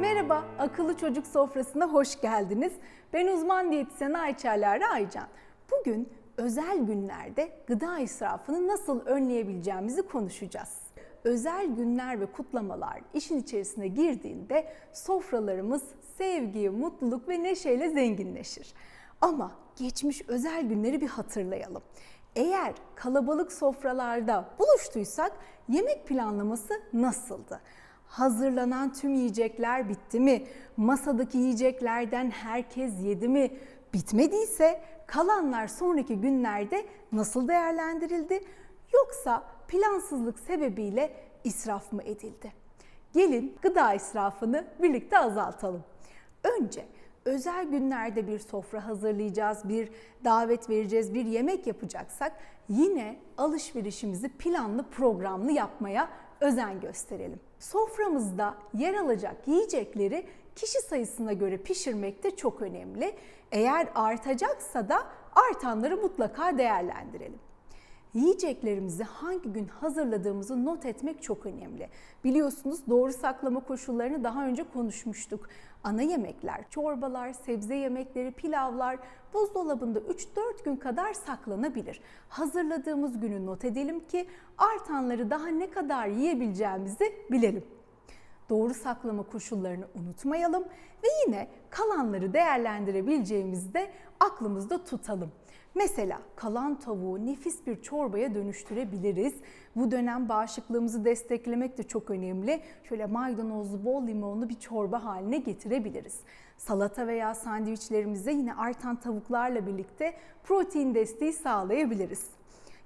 Merhaba, Akıllı Çocuk Sofrası'na hoş geldiniz. Ben uzman diyetisyen Ayça Alara Aycan. Bugün özel günlerde gıda israfını nasıl önleyebileceğimizi konuşacağız. Özel günler ve kutlamalar işin içerisine girdiğinde sofralarımız sevgi, mutluluk ve neşeyle zenginleşir. Ama geçmiş özel günleri bir hatırlayalım. Eğer kalabalık sofralarda buluştuysak yemek planlaması nasıldı? Hazırlanan tüm yiyecekler bitti mi? Masadaki yiyeceklerden herkes yedi mi? Bitmediyse kalanlar sonraki günlerde nasıl değerlendirildi? Yoksa plansızlık sebebiyle israf mı edildi? Gelin gıda israfını birlikte azaltalım. Önce özel günlerde bir sofra hazırlayacağız, bir davet vereceğiz, bir yemek yapacaksak yine alışverişimizi planlı programlı yapmaya özen gösterelim. Soframızda yer alacak yiyecekleri kişi sayısına göre pişirmek de çok önemli. Eğer artacaksa da artanları mutlaka değerlendirelim. Yiyeceklerimizi hangi gün hazırladığımızı not etmek çok önemli. Biliyorsunuz doğru saklama koşullarını daha önce konuşmuştuk. Ana yemekler, çorbalar, sebze yemekleri, pilavlar buzdolabında 3-4 gün kadar saklanabilir. Hazırladığımız günü not edelim ki artanları daha ne kadar yiyebileceğimizi bilelim. Doğru saklama koşullarını unutmayalım ve yine kalanları değerlendirebileceğimizi de aklımızda tutalım. Mesela kalan tavuğu nefis bir çorbaya dönüştürebiliriz. Bu dönem bağışıklığımızı desteklemek de çok önemli. Şöyle maydanozlu, bol limonlu bir çorba haline getirebiliriz. Salata veya sandviçlerimize yine artan tavuklarla birlikte protein desteği sağlayabiliriz.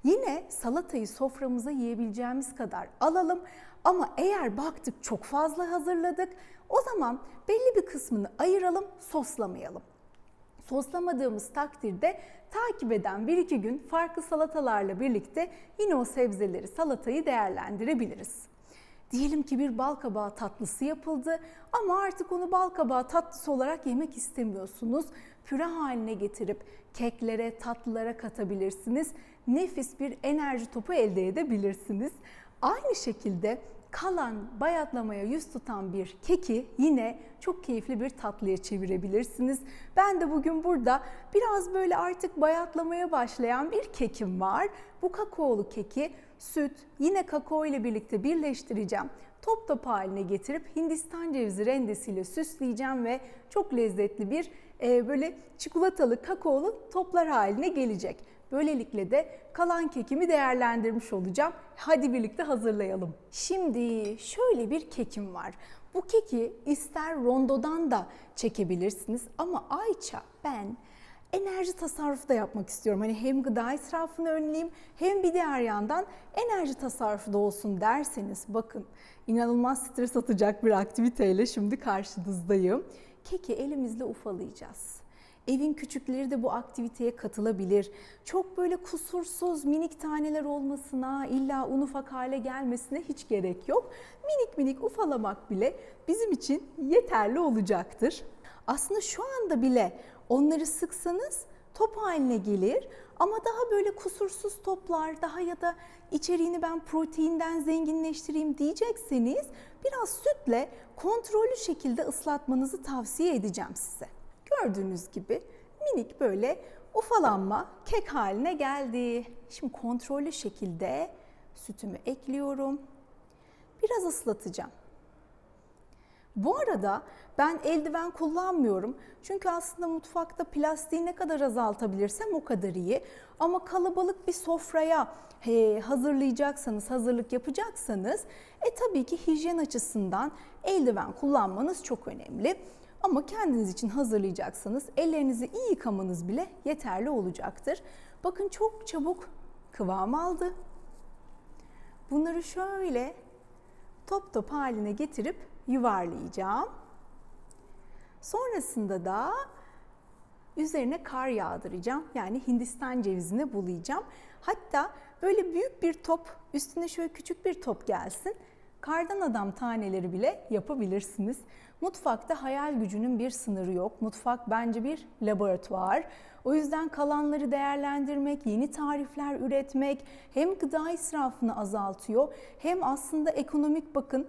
Yine salatayı soframıza yiyebileceğimiz kadar alalım ama eğer baktık çok fazla hazırladık o zaman belli bir kısmını ayıralım, soslamayalım. Soslamadığımız takdirde takip eden 1-2 gün farklı salatalarla birlikte yine o sebzeleri, salatayı değerlendirebiliriz. Diyelim ki bir bal kabağı tatlısı yapıldı ama artık onu bal kabağı tatlısı olarak yemek istemiyorsunuz. Püre haline getirip keklere, tatlılara katabilirsiniz. Nefis bir enerji topu elde edebilirsiniz. Aynı şekilde kalan bayatlamaya yüz tutan bir keki yine çok keyifli bir tatlıya çevirebilirsiniz. Ben de bugün burada biraz böyle artık bayatlamaya başlayan bir kekim var. Bu kakaolu keki süt yine kakao ile birlikte birleştireceğim. Top top haline getirip Hindistan cevizi rendesiyle süsleyeceğim ve çok lezzetli bir e, böyle çikolatalı kakaolu toplar haline gelecek. Böylelikle de kalan kekimi değerlendirmiş olacağım. Hadi birlikte hazırlayalım. Şimdi şöyle bir kekim var. Bu keki ister rondodan da çekebilirsiniz ama Ayça ben enerji tasarrufu da yapmak istiyorum. Hani hem gıda israfını önleyeyim hem bir diğer yandan enerji tasarrufu da olsun derseniz bakın inanılmaz stres atacak bir aktiviteyle şimdi karşınızdayım. Keki elimizle ufalayacağız. Evin küçükleri de bu aktiviteye katılabilir. Çok böyle kusursuz minik taneler olmasına, illa un ufak hale gelmesine hiç gerek yok. Minik minik ufalamak bile bizim için yeterli olacaktır. Aslında şu anda bile onları sıksanız top haline gelir ama daha böyle kusursuz toplar daha ya da içeriğini ben proteinden zenginleştireyim diyecekseniz biraz sütle kontrollü şekilde ıslatmanızı tavsiye edeceğim size. Gördüğünüz gibi minik böyle ufalanma kek haline geldi. Şimdi kontrollü şekilde sütümü ekliyorum. Biraz ıslatacağım. Bu arada ben eldiven kullanmıyorum. Çünkü aslında mutfakta plastiği ne kadar azaltabilirsem o kadar iyi. Ama kalabalık bir sofraya hazırlayacaksanız, hazırlık yapacaksanız e tabii ki hijyen açısından eldiven kullanmanız çok önemli. Ama kendiniz için hazırlayacaksanız ellerinizi iyi yıkamanız bile yeterli olacaktır. Bakın çok çabuk kıvam aldı. Bunları şöyle top top haline getirip yuvarlayacağım. Sonrasında da üzerine kar yağdıracağım. Yani Hindistan cevizini bulayacağım. Hatta böyle büyük bir top üstüne şöyle küçük bir top gelsin. Kardan adam taneleri bile yapabilirsiniz. Mutfakta hayal gücünün bir sınırı yok. Mutfak bence bir laboratuvar. O yüzden kalanları değerlendirmek, yeni tarifler üretmek hem gıda israfını azaltıyor hem aslında ekonomik bakın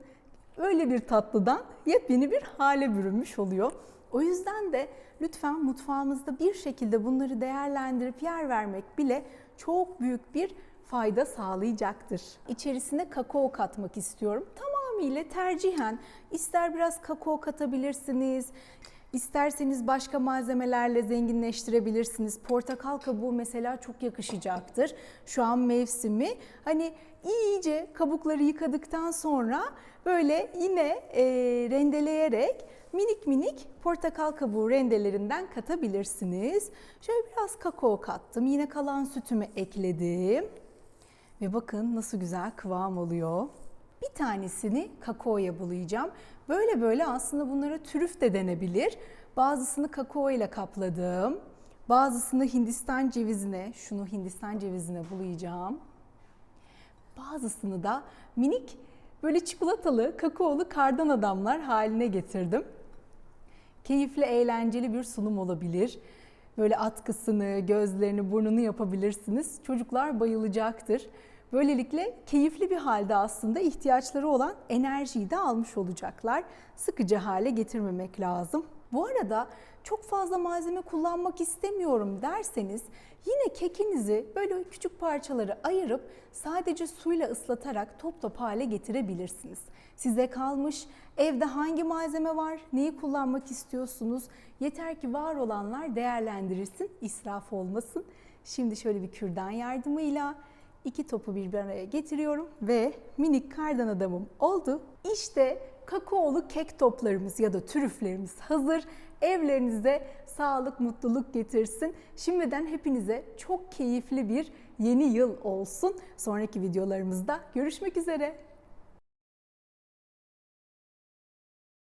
öyle bir tatlıdan yepyeni bir hale bürünmüş oluyor. O yüzden de lütfen mutfağımızda bir şekilde bunları değerlendirip yer vermek bile çok büyük bir fayda sağlayacaktır. İçerisine kakao katmak istiyorum. Tamamıyla tercihen ister biraz kakao katabilirsiniz, İsterseniz başka malzemelerle zenginleştirebilirsiniz. Portakal kabuğu mesela çok yakışacaktır. Şu an mevsimi. Hani iyice kabukları yıkadıktan sonra böyle yine e, rendeleyerek minik minik portakal kabuğu rendelerinden katabilirsiniz. Şöyle biraz kakao kattım. Yine kalan sütümü ekledim. Ve bakın nasıl güzel kıvam oluyor. Bir tanesini kakaoya bulayacağım. Böyle böyle aslında bunlara trüf de denebilir. Bazısını kakao ile kapladım. Bazısını Hindistan cevizine, şunu Hindistan cevizine bulayacağım. Bazısını da minik böyle çikolatalı, kakaolu kardan adamlar haline getirdim. Keyifli, eğlenceli bir sunum olabilir. Böyle atkısını, gözlerini, burnunu yapabilirsiniz. Çocuklar bayılacaktır. Böylelikle keyifli bir halde aslında ihtiyaçları olan enerjiyi de almış olacaklar. Sıkıcı hale getirmemek lazım. Bu arada çok fazla malzeme kullanmak istemiyorum derseniz yine kekinizi böyle küçük parçaları ayırıp sadece suyla ıslatarak top top hale getirebilirsiniz. Size kalmış evde hangi malzeme var, neyi kullanmak istiyorsunuz? Yeter ki var olanlar değerlendirilsin, israf olmasın. Şimdi şöyle bir kürdan yardımıyla iki topu bir araya getiriyorum ve minik kardan adamım oldu. İşte kakaolu kek toplarımız ya da trüflerimiz hazır. Evlerinize sağlık, mutluluk getirsin. Şimdiden hepinize çok keyifli bir yeni yıl olsun. Sonraki videolarımızda görüşmek üzere.